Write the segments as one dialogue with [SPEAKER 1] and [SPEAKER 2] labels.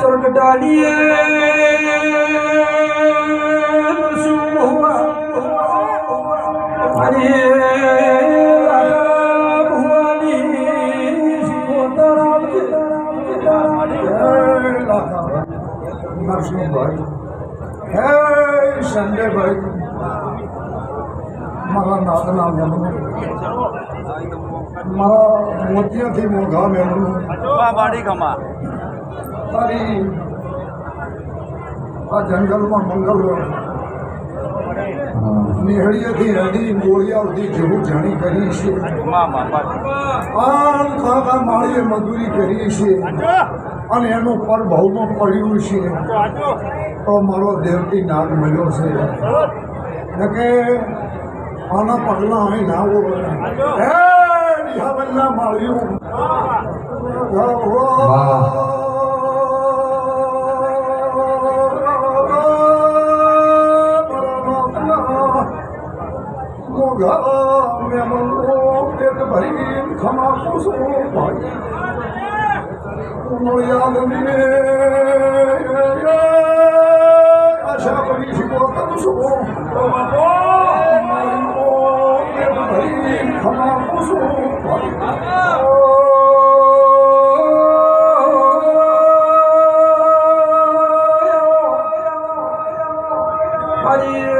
[SPEAKER 1] स्वर्ग डालिए हुआ अरे નરસિંહભાઈ હે સંજયભાઈ. મારા નાદના જન્મ મારા મોતિયાથી મોઘા મેળવું.
[SPEAKER 2] વાડી ગમા
[SPEAKER 1] તારી આ જંગલમાં મંગલ નિહળીએથી નદી ગોળિયાઓથી જેવું જાણી કરી છે આમ ખાતા માળીએ મજૂરી કરી છે અને એનું પર ભાવમાં પડ્યું છે. તો મારો દેવતી નાગ મળ્યો છે. ને કે આના પગલાં અહીં ના હોય. હે રિહાબલના માળ્યું ભરી ખમા ભાઈ યાદ તમારા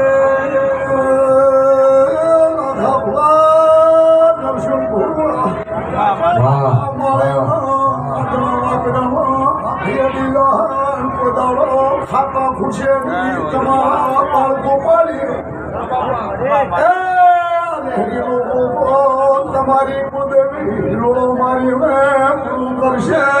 [SPEAKER 1] લોડો મારી મેં કરશે